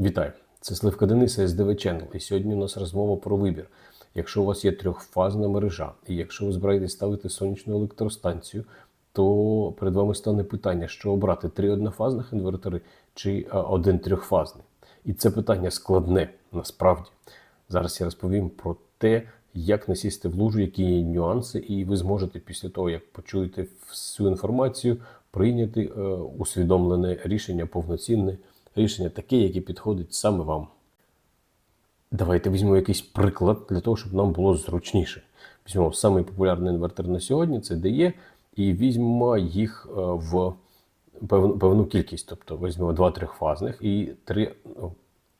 Вітаю! Це Сливка Дениса СДВ Channel. І сьогодні у нас розмова про вибір. Якщо у вас є трьохфазна мережа, і якщо ви збираєтесь ставити сонячну електростанцію, то перед вами стане питання, що обрати три однофазних інвертори чи один трьохфазний. І це питання складне насправді. Зараз я розповім про те, як не сісти в лужу, які є нюанси, і ви зможете після того, як почуєте всю інформацію, прийняти е, усвідомлене рішення, повноцінне рішення, таке, яке підходить саме вам. Давайте візьмемо якийсь приклад для того, щоб нам було зручніше. Візьмемо самий популярний інвертор на сьогодні це DE, і візьмемо їх е, в певну, певну кількість. Тобто візьмемо два трьохфазних і три ну,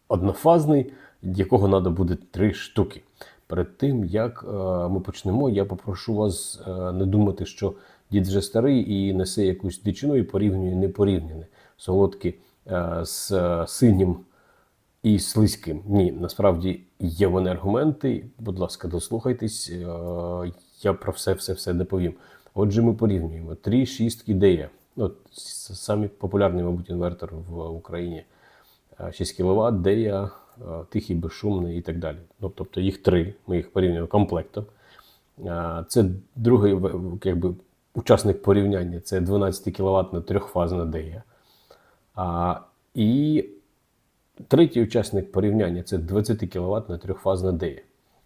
однофазний, якого треба буде три штуки. Перед тим як е, ми почнемо, я попрошу вас е, не думати, що дід вже старий і несе якусь дичину і порівнює непорівняне. Солодкі з е, синім і слизьким. Ні, насправді є вони аргументи. Будь ласка, дослухайтесь. е, Я про все все все доповім. Отже, ми порівнюємо три шістки DE. От с- самий популярний, мабуть, інвертор в Україні. Е, 6 кВт, е, тихий, безшумний і так далі. Ну, тобто їх три, ми їх порівнюємо комплектом. Е, Це другий якби, учасник порівняння це 12 кВт трьохфазна DEA. А, і Третій учасник порівняння це 20 кВт на трьохфазна DEA.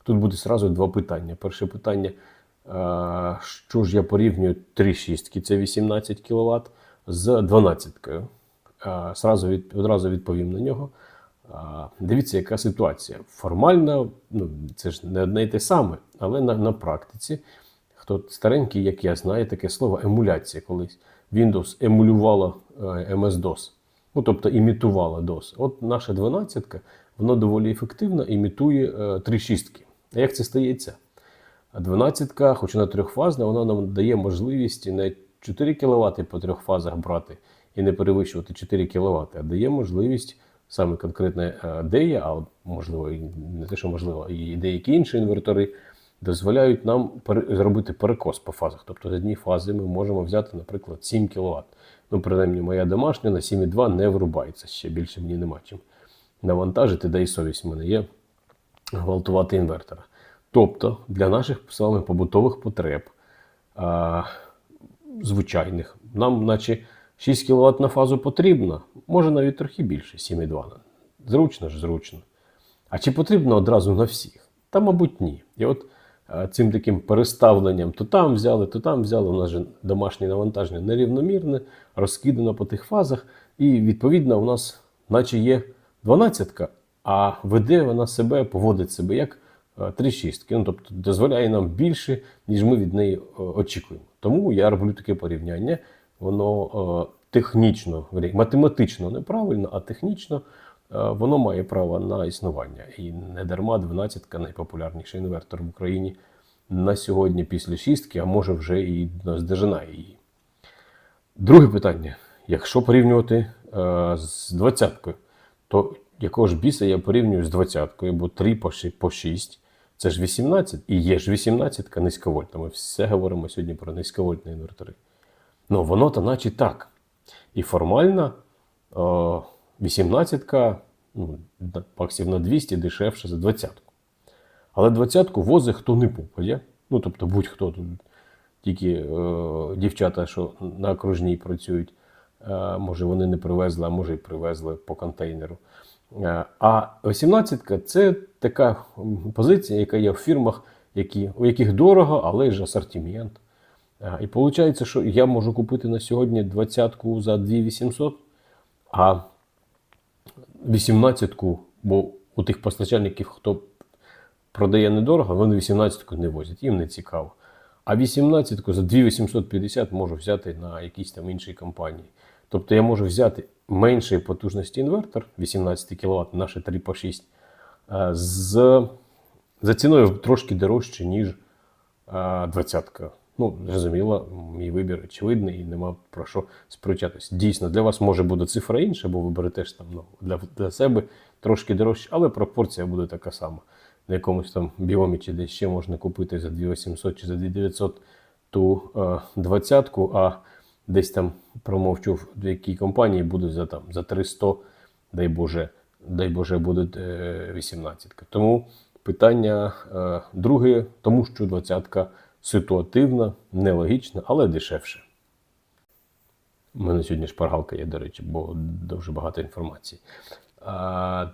Тут буде сразу два питання. Перше питання, е, що ж я порівнюю 3 шістки, це 18 кВт з 12. Е, Сразу від, одразу відповім на нього. Е, Дивіться, яка ситуація. Формально, ну, це ж не одне й те саме, але на, на практиці, хто старенький, як я, знає таке слово емуляція колись. Windows емулювала е, MS-DOS. Ну, тобто імітувала DOS. От наша 12 вона доволі ефективно імітує е, три шістки. А як це стається? А 12, хоч вона трьохфазна, вона нам дає можливість не 4 кВт по трьох фазах брати і не перевищувати 4 кВт, а дає можливість саме конкретне е, DEA, а можливо, не те, що можливо, і деякі інші інвертори дозволяють нам зробити перекос по фазах. Тобто з однієї фази ми можемо взяти, наприклад, 7 кВт. Ну, принаймні, моя домашня на 7,2 не врубається. Ще більше мені нема чим навантажити, да і совість в мене є гвалтувати інвертора. Тобто для наших з вами побутових потреб, а, звичайних, нам, наче 6 кВт на фазу потрібно, може навіть трохи більше, 7,2. Зручно ж, зручно. А чи потрібно одразу на всіх? Та, мабуть, ні. І от цим таким переставленням то там взяли, то там взяли. У нас же домашнє навантаження нерівномірне, розкидано по тих фазах. І відповідно у нас, наче є 12, а веде вона себе, поводить себе як е, три шістки. Ну, тобто дозволяє нам більше, ніж ми від неї е, очікуємо. Тому я роблю таке порівняння. Воно е, технічно, математично неправильно, а технічно воно має право на існування. І не дарма 12 найпопулярніший інвертор в Україні на сьогодні після шістки, а може вже і наздожинає її. Друге питання: якщо порівнювати е, з двадцяткою, то якого ж біса я порівнюю з двадцяткою, бо 3 по 6 це ж 18, і є ж 18 низьковольтна. Ми все говоримо сьогодні про низьковольтні інвертори. Ну, воно то наче так. І формально е, 18 ну, баксів на 200 дешевше за 20. Але 20-ку возить хто не попадє. Ну, тобто будь-хто тут, тільки е, дівчата, що на окружній працюють, е, може вони не привезли, а може і привезли по контейнеру. Е, а 18-ка це така позиція, яка є в фірмах, які, у яких дорого, але ж асортимент. Е, І виходить, що я можу купити на сьогодні 20-ку за 2800, а 18-ку, бо у тих постачальників, хто продає недорого, вони 18-ку не возять, їм не цікаво. А 18-ку за 2850 можу взяти на якійсь там іншій компанії. Тобто я можу взяти меншої потужності інвертор 18 кВт, наше 3 по 6, е, з, за ціною трошки дорожче, ніж е, 20-ка. Ну, зрозуміло, мій вибір очевидний і нема про що сперечатись. Дійсно, для вас може буде цифра інша, бо ви берете ж там ну, для, для себе трошки дорожче, але пропорція буде така сама. На якомусь там біомі чи десь ще можна купити за 2800 чи за 2900 ту е, 20-ку, а десь там промовчу в якій компанії буде за там за 300, дай Боже, дай Боже, буде е, 18. Тому питання е, друге, тому що двадцятка ситуативна, нелогічна, але дешевше. У мене сьогодні шпаргалка є, до речі, бо дуже багато інформації. А,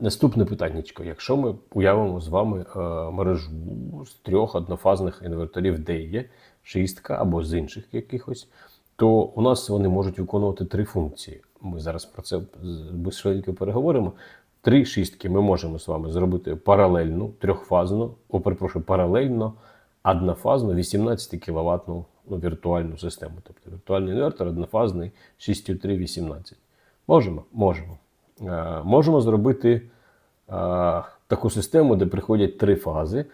наступне питання. Якщо ми уявимо з вами е, мережу з трьох однофазних інверторів DE, шістка або з інших якихось, то у нас вони можуть виконувати три функції. Ми зараз про це швидко переговоримо. Три шістки ми можемо з вами зробити паралельну, трьохфазну, о, перепрошую, паралельно, однофазну 18 кВт ну, віртуальну систему. Тобто віртуальний інвертор однофазний 6,3 18. Можемо? Можемо. Е, можемо зробити е, таку систему, де приходять три фази,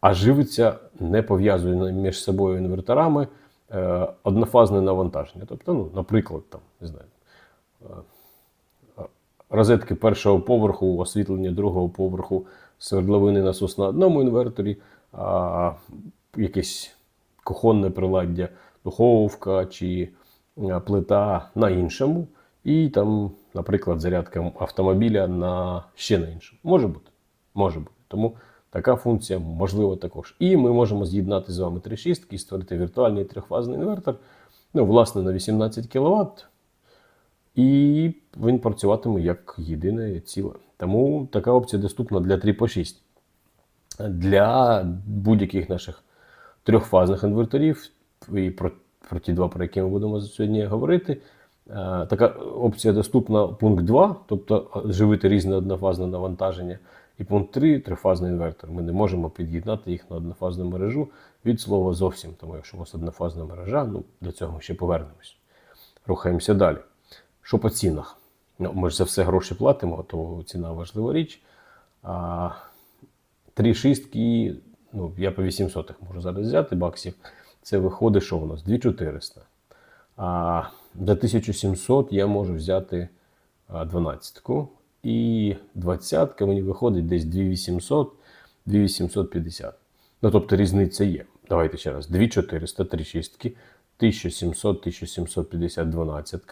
а живиться не пов'язані між собою інверторами е, однофазне навантаження. Тобто, ну, наприклад, там, не знаю, розетки першого поверху, освітлення другого поверху, свердловини насос на одному інверторі, а якесь кухонне приладдя, духовка чи плита на іншому, і там, наприклад, зарядка автомобіля на ще на іншому. Може бути. Може бути. Тому така функція можлива також. І ми можемо з'єднати з вами три шістки і створити віртуальний трьохфазний інвертор. Ну, власне, на 18 кВт. І він працюватиме як єдине ціле. Тому така опція доступна для 3 по 6. Для будь-яких наших трьохфазних інверторів, і про, про ті два, про які ми будемо сьогодні говорити. е, Така опція доступна пункт 2, тобто е, живити різне однофазне навантаження. І пункт 3 трифазний інвертор. Ми не можемо під'єднати їх на однофазну мережу від слова зовсім. Тому якщо у вас однофазна мережа, ну до цього ми ще повернемось. Рухаємося далі. Що по цінах? Ну, ми ж за все гроші платимо, то ціна важлива річ. А, три шістки, ну, я по 800 можу зараз взяти баксів. Це виходить, що у нас 2400. А за 1700 я можу взяти 12-ку. І 20 мені виходить десь 2800, 2850. Ну, тобто різниця є. Давайте ще раз: 2400, 3 шістки, 1700, 1750, 12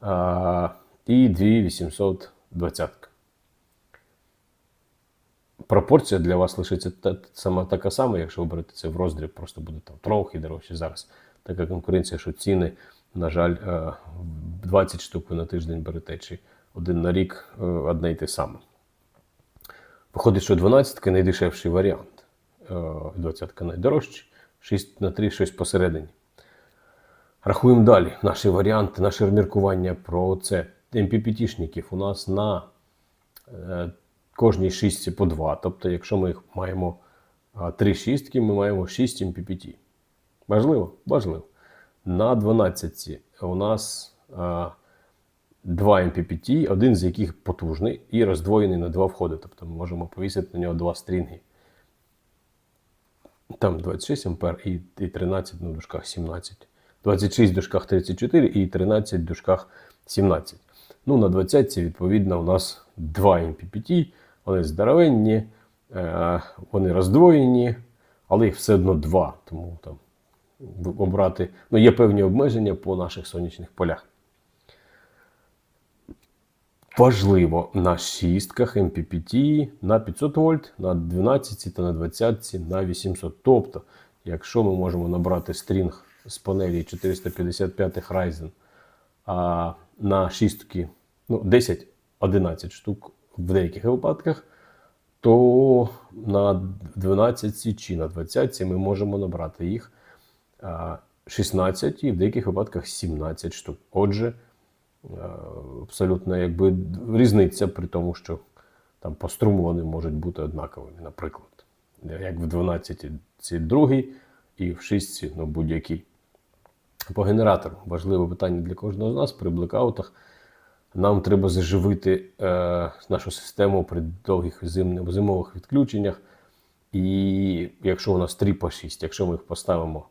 а, і 2820. Пропорція для вас лишиться та, сама така сама, якщо ви берете це в роздріб, просто буде там трохи дорожче. Зараз така конкуренція, що ціни, на жаль, е, 20 штук ви на тиждень берете, чи один на рік е, одне й те саме. Виходить, що 12 найдешевший варіант, 20 найдорожчий, 6 на 3 щось посередині. Рахуємо далі наші варіанти, наше міркування про це. МППТшників у нас на е, кожній шістці по 2. Тобто, якщо ми їх маємо 3 шістки, ми маємо 6 МППТ. Важливо? Важливо. На 12 у нас а, 2 МППТ, один з яких потужний і роздвоєний на два входи. Тобто ми можемо повісити на нього два стрінги. Там 26 ампер і, і 13 на дужках 17. 26 в дужках 34 і 13 в дужках 17. Ну, на 20 відповідно, у нас 2 МППТ, вони здоровенні, е, вони роздвоєні, але їх все одно 2. Тому там обрати, ну, є певні обмеження по наших сонячних полях. Важливо на шістках МППТ на 500 вольт, на 12 та на 20 на 800. Тобто, якщо ми можемо набрати стрінг з панелі 455 Ryzen а на шістки ну, 10-11 штук в деяких випадках, то на 12 чи на 20 ми можемо набрати їх 16 і в деяких випадках 17 штук. Отже, абсолютно якби різниця при тому, що там по струму вони можуть бути однаковими, наприклад. Як в 12 ці другий і в 6 ну, будь-який. По генератору важливе питання для кожного з нас при блекаутах. Нам треба заживити е, нашу систему при довгих зим, зимових відключеннях. І якщо у нас 3 по 6, якщо ми їх поставимо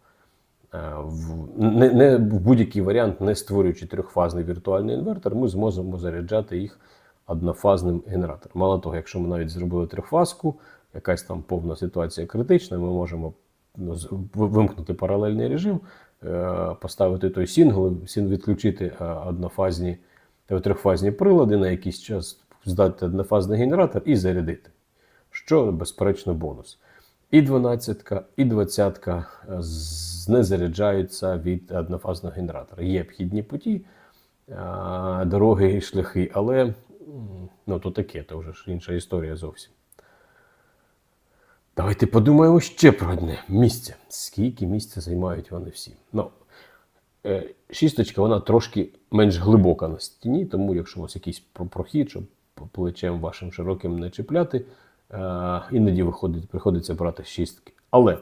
е, в, не, не, в будь-який варіант, не створюючи трьохфазний віртуальний інвертор, ми зможемо заряджати їх однофазним генератором. Мало того, якщо ми навіть зробили трьохфазку, якась там повна ситуація критична, ми можемо ну, вимкнути паралельний режим, е, поставити той сінгл, сін- відключити е, однофазні трьохфазні прилади на якийсь час, здати однофазний генератор і зарядити. Що, безперечно, бонус. І 12-ка, і 20 з- не заряджаються від однофазного генератора. Є обхідні путі, дороги і шляхи, але ну, то таке, то вже ж інша історія зовсім. Давайте подумаємо ще про одне місце. Скільки місця займають вони всі? Ну, е, шісточка, вона трошки менш глибока на стіні, тому якщо у вас якийсь прохід, щоб плечем вашим широким не чіпляти, е, іноді виходить, приходиться брати шістки. Але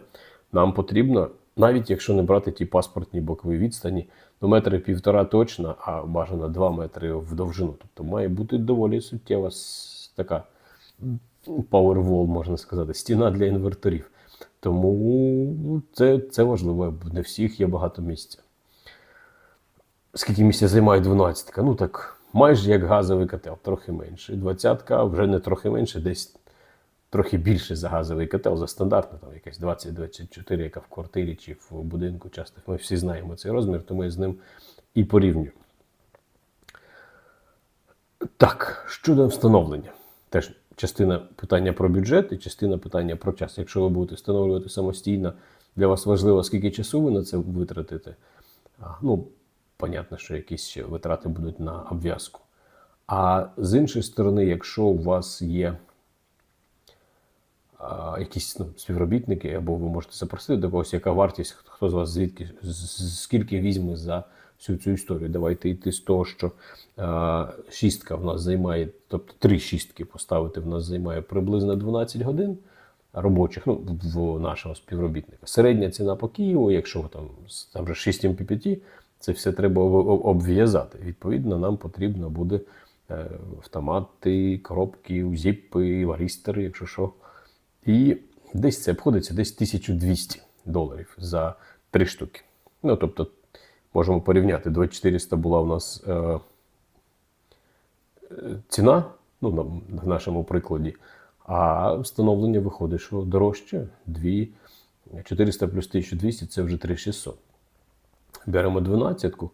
нам потрібно, навіть якщо не брати ті паспортні бокові відстані, ну метри півтора точно, а бажано 2 метри в довжину. Тобто має бути доволі суттєва така Powerwall, можна сказати, стіна для інверторів. Тому це, це важливо. Не всіх є багато місця. Скільки місця займає 12? Ну так, майже як газовий котел, трохи менше. 20 вже не трохи менше, десь трохи більше за газовий котел, за стандартно, там якась 20-24, яка в квартирі чи в будинку часто. Ми всі знаємо цей розмір, тому я з ним і порівнюю. Так, щодо встановлення. Теж частина питання про бюджет і частина питання про час. Якщо ви будете встановлювати самостійно, для вас важливо, скільки часу ви на це витратите. Ну, понятно, що якісь витрати будуть на обв'язку. А з іншої сторони, якщо у вас є а, якісь ну, співробітники, або ви можете запросити до когось, яка вартість, хто з вас звідки, скільки візьме за всю цю історію. Давайте йти з того, що а, шістка в нас займає, тобто три шістки поставити в нас займає приблизно 12 годин робочих, ну, в нашого співробітника. Середня ціна по Києву, якщо там, там вже 6 MPPT, це все треба об- об- обв'язати. Відповідно, нам потрібно буде е, автомати, коробки, зіпи, варістери, якщо що. І десь це обходиться десь 1200 доларів за три штуки. Ну, тобто, можемо порівняти. 2400 була у нас е, ціна, ну, на, в нашому прикладі, а встановлення виходить, що дорожче 2 400 плюс 1200 це вже 3600. Беремо 12-ку.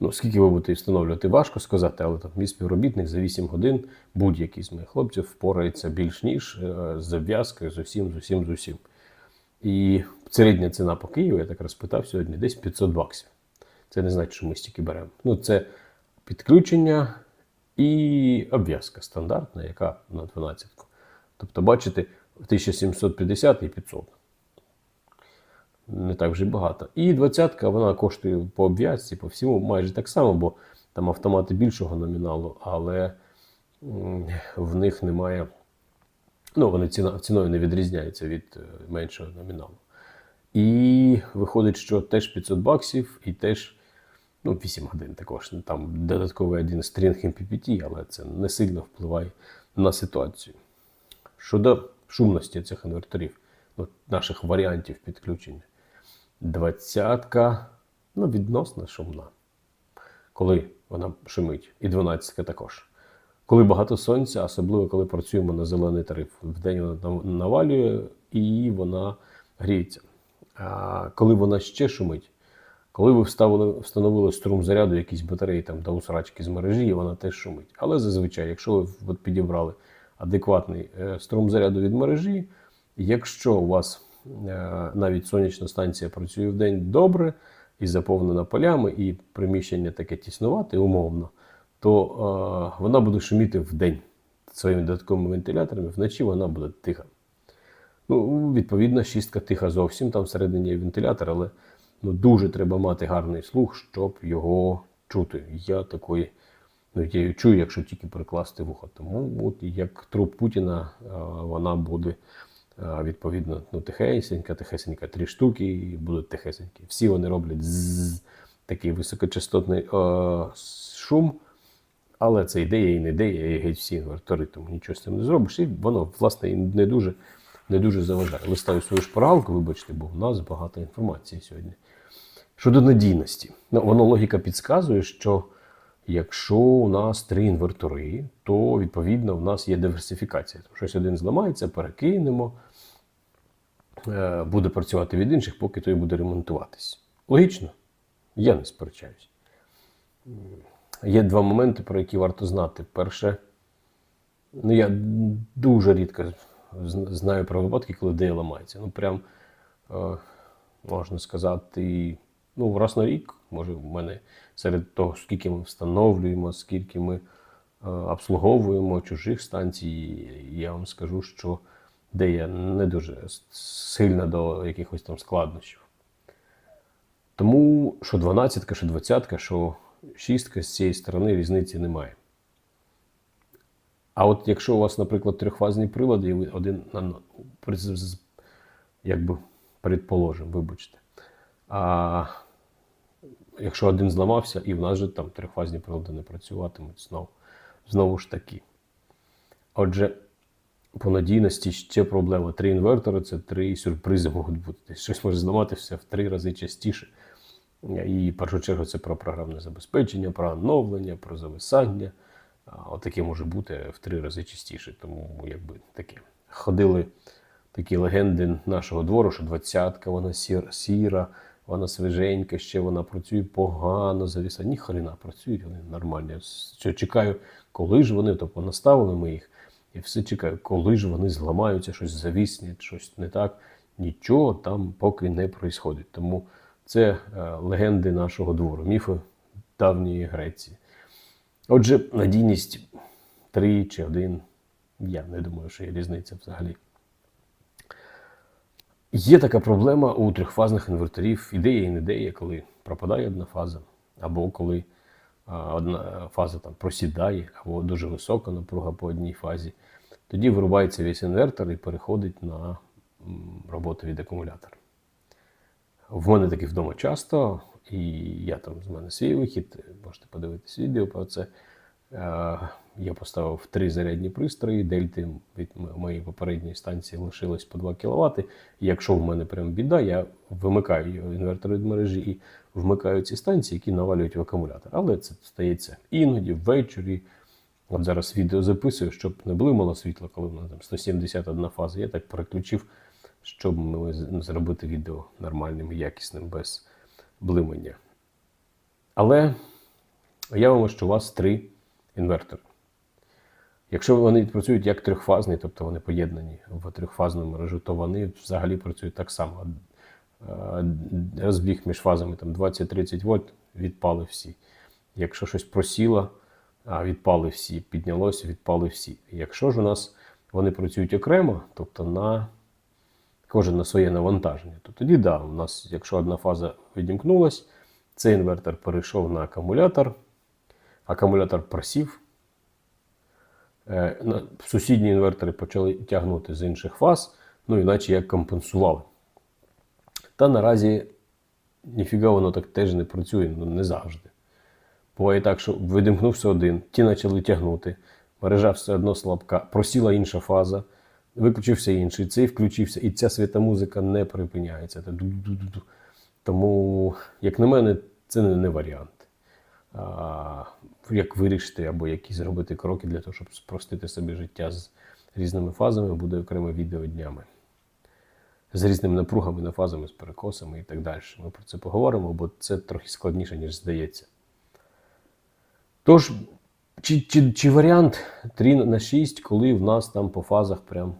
Ну, скільки ви будете встановлювати, важко сказати, але там мій співробітник за 8 годин будь-який з моїх хлопців впорається більш ніж е, з обв'язкою, з усім, з усім, з усім. І середня ціна по Києву, я так розпитав сьогодні, десь 500 баксів. Це не значить, що ми стільки беремо. Ну, це підключення і обв'язка стандартна, яка на 12-ку. Тобто, бачите, 1750 і 500 не так вже багато. І двадцятка вона коштує по обв'язці, по всьому майже так само, бо там автомати більшого номіналу, але в них немає. Ну, вони ціна, ціною не відрізняються від е, меншого номіналу. І виходить, що теж 500 баксів і теж ну, 8 годин також. Там додатковий один стрінг MPPT, але це не сильно впливає на ситуацію. Щодо шумності цих інверторів, ну, наших варіантів підключення. Двадцятка, ну, відносно шумна. Коли вона шумить. І дванадцятка також. Коли багато сонця, особливо коли працюємо на зелений тариф. Вдень вона навалює і вона гріється. А коли вона ще шумить, коли ви вставили, встановили струм заряду якісь батареї там, до усрачки з мережі, вона теж шумить. Але зазвичай, якщо ви от підібрали адекватний е, струм заряду від мережі, якщо у вас навіть сонячна станція працює в день добре і заповнена полями, і приміщення таке тіснувате, умовно, то е, вона буде шуміти в день своїми додатковими вентиляторами, вночі вона буде тиха. Ну, відповідно, шістка тиха зовсім, там всередині є вентилятор, але ну, дуже треба мати гарний слух, щоб його чути. Я такої, ну, я її чую, якщо тільки прикласти вухо. Тому от як труп Путіна, вона буде відповідно ну, тихесенька, тихесенька, три штуки і будуть тихесенькі. Всі вони роблять з такий високочастотний е, шум. Але це ідея і не ідея, і геть всі інвертори, тому нічого з цим не зробиш. І воно, власне, не дуже, не дуже заважає. Листаю свою шпаргалку, вибачте, бо в нас багато інформації сьогодні. Щодо надійності, ну, воно логіка підказує, що якщо у нас три інвертори, то відповідно в нас є диверсифікація. Щось один зламається, перекинемо, буде працювати від інших, поки той буде ремонтуватись. Логічно? Я не сперечаюсь. Є два моменти, про які варто знати. Перше, Ну, я дуже рідко знаю про випадки, коли ідея ламається. Ну, прям е, можна сказати, ну, раз на рік, може, в мене серед того, скільки ми встановлюємо, скільки ми е, обслуговуємо чужих станцій, я вам скажу, що ідея не дуже с- сильна до якихось там складнощів. Тому що 12, що 20, що 6 з цієї сторони різниці немає. А от якщо у вас, наприклад, трьохфазні прилади, і ви один якби предположимо, вибачте. А якщо один зламався, і в нас же там трьохфазні прилади не працюватимуть знову, знову ж таки. Отже, по надійності ще проблема. Три інвертори це три сюрпризи можуть бути. Щось може зламатися в три рази частіше. І в першу чергу це про програмне забезпечення, про оновлення, про зависання. Отаке може бути в три рази частіше. Тому якби таке. Ходили такі легенди нашого двору, що двадцятка, вона сір- сіра, вона свіженька, ще вона працює погано, завіса. Ні хрена працюють, вони нормальні. Що чекаю, коли ж вони, тобто наставили ми їх, і все чекаю, коли ж вони зламаються, щось завіснять, щось не так. Нічого там поки не происходить. Тому це е, легенди нашого двору, міфи давньої Греції. Отже, надійність 3 чи 1, я не думаю, що є різниця взагалі. Є така проблема у трьохфазних інверторів, ідея і не ідея, коли пропадає одна фаза, або коли одна фаза там просідає, або дуже висока напруга по одній фазі. Тоді вирубається весь інвертор і переходить на роботу від акумулятора. В мене таки вдома часто, і я там з мене свій вихід, можете подивитись відео про це. Е, Я поставив три зарядні пристрої, дельти від моєї попередньої станції лишилось по 2 кВт. І якщо в мене прям біда, я вимикаю інвертор від мережі і вмикаю ці станції, які навалюють в акумулятор. Але це стається іноді, ввечері. От зараз відео записую, щоб не блимало світло, коли в мене там 171 фаза. Я так переключив, щоб зробити відео нормальним якісним, без блимання. Але уявимо, що у вас три інвертори. Якщо вони працюють як трьохфазний, тобто вони поєднані в трьохфазну мережу, то вони взагалі працюють так само. Е, Розбіг між фазами там 20-30 вольт, відпали всі. Якщо щось просіло, відпали всі, піднялося, відпали всі. Якщо ж у нас вони працюють окремо, тобто на кожен на своє навантаження, то тоді да, у нас, якщо одна фаза відімкнулась, цей інвертор перейшов на акумулятор, акумулятор просів. Е, Сусідні інвертори почали тягнути з інших фаз, ну іначе як компенсували. Та наразі ніфіга воно так теж не працює, ну не завжди. Буває так, що видимкнувся один, ті почали тягнути, мережа все одно слабка, просіла інша фаза, виключився інший, цей включився, і ця свята музика не припиняється. Тому, як на мене, це не, варіант. А, як вирішити або які зробити кроки для того, щоб спростити собі життя з різними фазами, буде окреме відео днями. З різними напругами, фазами, з перекосами і так далі. Ми про це поговоримо, бо це трохи складніше, ніж здається. Тож, чи, чи, чи варіант 3 на 6, коли в нас там по фазах прям.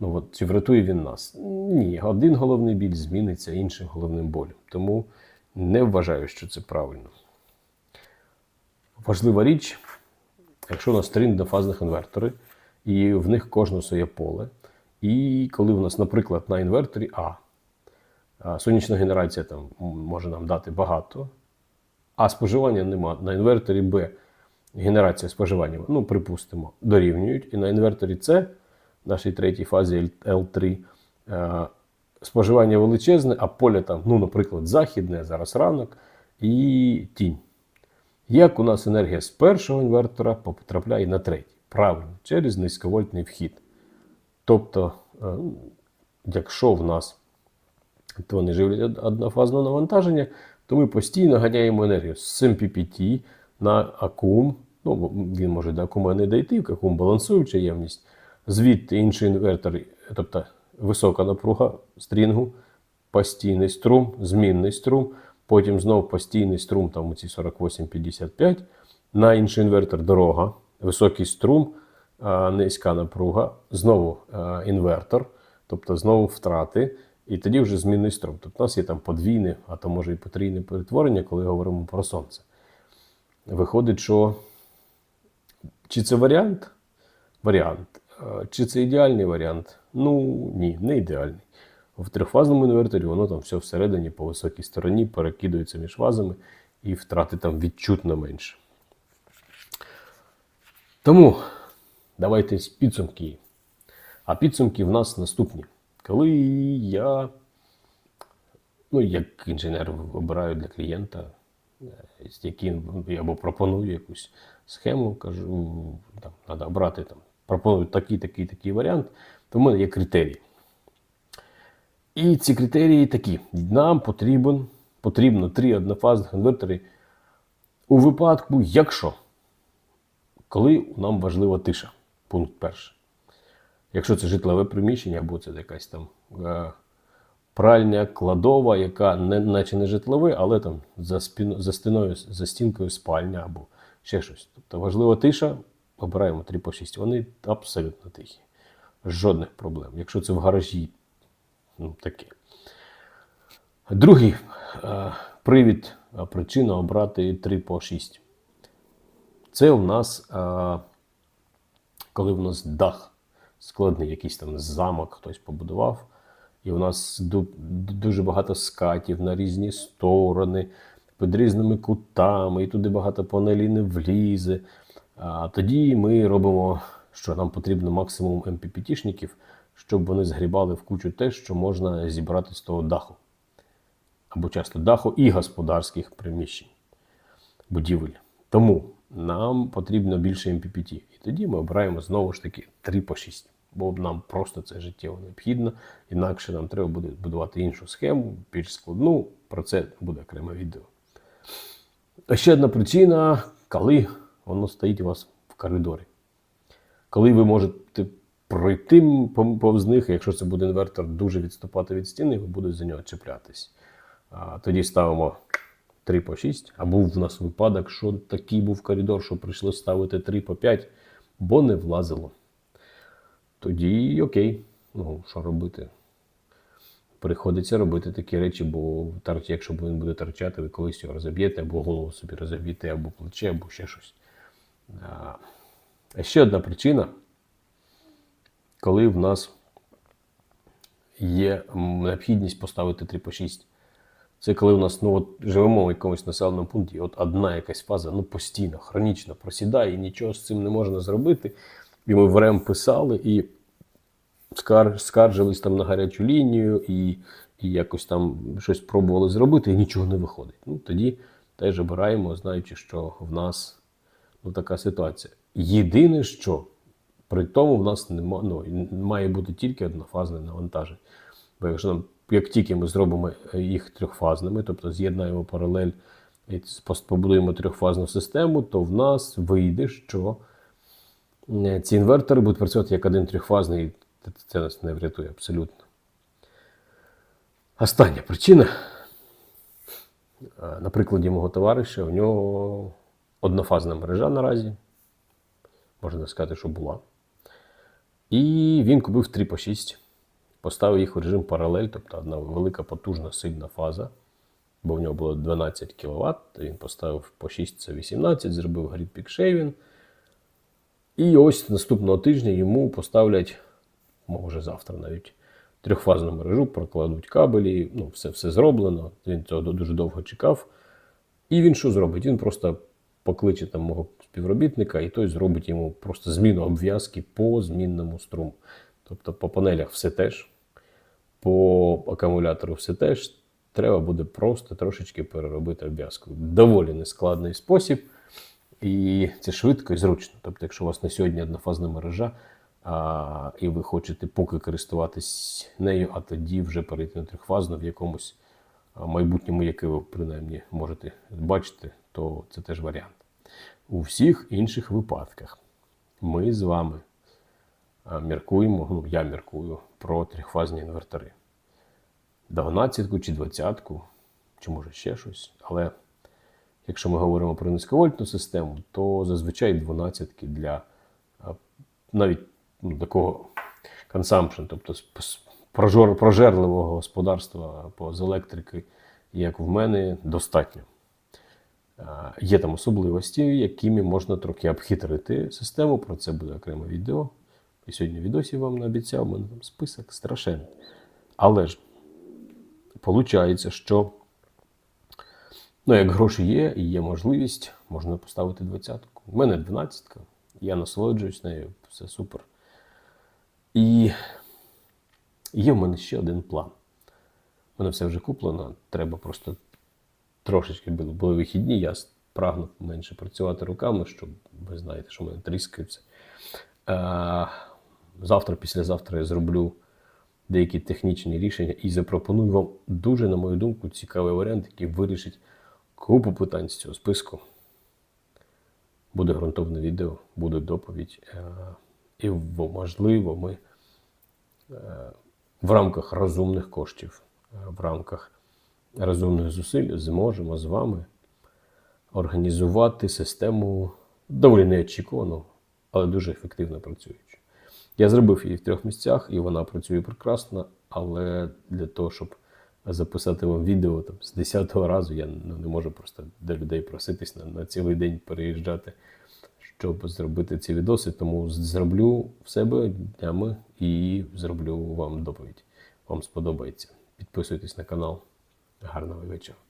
Ну от чи врятує він нас? Ні, один головний біль зміниться іншим головним болем. Тому не вважаю, що це правильно. Важлива річ, якщо у нас три однофазних інвертори, і в них кожне своє поле. І коли у нас, наприклад, на інверторі А, сонячна генерація там може нам дати багато, а споживання нема. На інверторі Б генерація споживання, ну, припустимо, дорівнюють. І на інверторі С, нашій третій фазі L3, е, споживання величезне, а поле там, ну, наприклад, західне, зараз ранок, і тінь. Як у нас енергія з першого інвертора потрапляє на третій? Правильно, через низьковольтний вхід. Тобто, е, якщо в нас вони живлять од- однофазне навантаження, то ми постійно ганяємо енергію з MPPT на акум. Ну, він може до акума не дійти, акум балансуюча ємність. Звідти інший інвертор, тобто висока напруга стрінгу, постійний струм, змінний струм, потім знову постійний струм, там оці 48-55, на інший інвертор дорога, високий струм, низька напруга, знову інвертор, тобто знову втрати, і тоді вже змінний струм. Тобто у нас є там подвійне, а то може і потрійне перетворення, коли говоримо про сонце. Виходить, що чи це варіант? Варіант. Чи це ідеальний варіант? Ну ні, не ідеальний. В трьохфазному інверторі воно там все всередині по високій стороні перекидується між фазами і втрати там відчутно менше. Тому давайте з підсумки. А підсумки в нас наступні. Коли я, ну, як інженер, обираю для клієнта, е, з яким я або пропоную якусь схему, кажу, там, треба обрати там, пропоную такий, такий, такий варіант, то в мене є критерії. І ці критерії такі: нам потрібен, потрібно три однофазних інвертори у випадку, якщо коли нам важлива тиша. Пункт перший. Якщо це житлове приміщення, або це якась там е, пральня, кладова, яка не, наче не житлове, але там за, спін, за стіною, за стінкою спальня або ще щось. Тобто важлива тиша, обираємо 3 по 6. Вони абсолютно тихі. Жодних проблем. Якщо це в гаражі, ну таке. Другий е, привід, е, причина обрати 3 по 6. Це у нас, коли у нас дах складний, якийсь там замок хтось побудував, і у нас дуже багато скатів на різні сторони, під різними кутами, і туди багато панелей не влізе. А тоді ми робимо, що нам потрібно максимум МППТшників, щоб вони згрібали в кучу те, що можна зібрати з того даху. Або часто даху і господарських приміщень будівель. Тому нам потрібно більше MPPT. І тоді ми обираємо знову ж таки 3 по 6. Бо нам просто це життєво необхідно. Інакше нам треба буде будувати іншу схему, більш складну. Про це буде окреме відео. А ще одна причина, коли воно стоїть у вас в коридорі. Коли ви можете пройти повз них, якщо це буде інвертор дуже відступати від стіни, ви будете за нього чіплятись. А, тоді ставимо 3 по 6. А був в нас випадок, що такий був коридор, що прийшлося ставити 3 по 5, бо не влазило. Тоді окей, ну що робити? Приходиться робити такі речі, бо тар- якщо він буде торчати, ви колись його розоб'єте, або голову собі розоб'єте, або плече, або ще щось. А ще одна причина, коли в нас є необхідність поставити 3 по 6. Це коли у нас ну, от, живемо в якомусь населеному пункті, от одна якась фаза ну, постійно, хронічно просідає, і нічого з цим не можна зробити. І ми в РЕМ писали і скар... скаржились там на гарячу лінію, і, і якось там щось пробували зробити, і нічого не виходить. Ну, тоді теж обираємо, знаючи, що в нас ну, така ситуація. Єдине, що при тому в нас нема, ну, має бути тільки однофазне навантаження. Бо якщо нам, як тільки ми зробимо їх трьохфазними, тобто з'єднаємо паралель і побудуємо трьохфазну систему, то в нас вийде, що е, ці інвертори будуть працювати як один трьохфазний, і це- це нас не врятує абсолютно. Остання причина. Е, На прикладі мого товариша, у нього однофазна мережа наразі. Можна сказати, що була. І він купив 3 по 6, поставив їх в режим паралель, тобто одна велика потужна сильна фаза. Бо в нього було 12 кВт, він поставив по 6, це 18, зробив грід пікшейвін. І ось наступного тижня йому поставлять, може завтра навіть, трьохфазну мережу, прокладуть кабелі, ну, все, все зроблено. Він цього дуже довго чекав. І він що зробить? Він просто покличе там мого співробітника, і той зробить йому просто зміну обв'язки по змінному струму. Тобто по панелях все теж, по акумулятору все теж. Треба буде просто трошечки переробити обв'язку. Доволі нескладний спосіб, і це швидко і зручно. Тобто, якщо у вас на сьогодні однофазна мережа, а, і ви хочете поки користуватись нею, а тоді вже перейти на трьохфазну в якомусь майбутньому, яке ви принаймні можете бачити, то це теж варіант. У всіх інших випадках ми з вами міркуємо, ну я міркую про трьохфазні інвертори. 12 чи 20, чи може ще щось. Але якщо ми говоримо про низьковольтну систему, то зазвичай 12 для навіть ну, такого consumption, тобто прожерливого господарства по з електрики, як в мене, достатньо. Є там особливості, якими можна трохи обхитрити систему. Про це буде окреме відео. І сьогодні відосів вам наобіцяв, у мене там список страшенний. Але ж виходить, що ну, як гроші є і є можливість, можна поставити двадцятку. У мене дванадцятка, я насолоджуюсь нею, все супер. І є в мене ще один план. У мене все вже куплено, треба просто трошечки були, були вихідні, я прагнув менше працювати руками, щоб ви знаєте, що в мене тріскаються. Завтра, післязавтра я зроблю деякі технічні рішення і запропоную вам дуже, на мою думку, цікавий варіант, який вирішить купу питань з цього списку. Буде ґрунтовне відео, буде доповідь. Е, і можливо, ми е, в рамках розумних коштів, е, в рамках розумних зусиль зможемо з вами організувати систему доволі неочікувану, але дуже ефективно працюючу. Я зробив її в трьох місцях, і вона працює прекрасно, але для того, щоб записати вам відео там, з 10-го разу, я ну, не можу просто до людей проситись на, на цілий день переїжджати, щоб зробити ці відоси. Тому зроблю в себе днями і зроблю вам доповідь. Вам сподобається. Підписуйтесь на канал. Гарного вечора.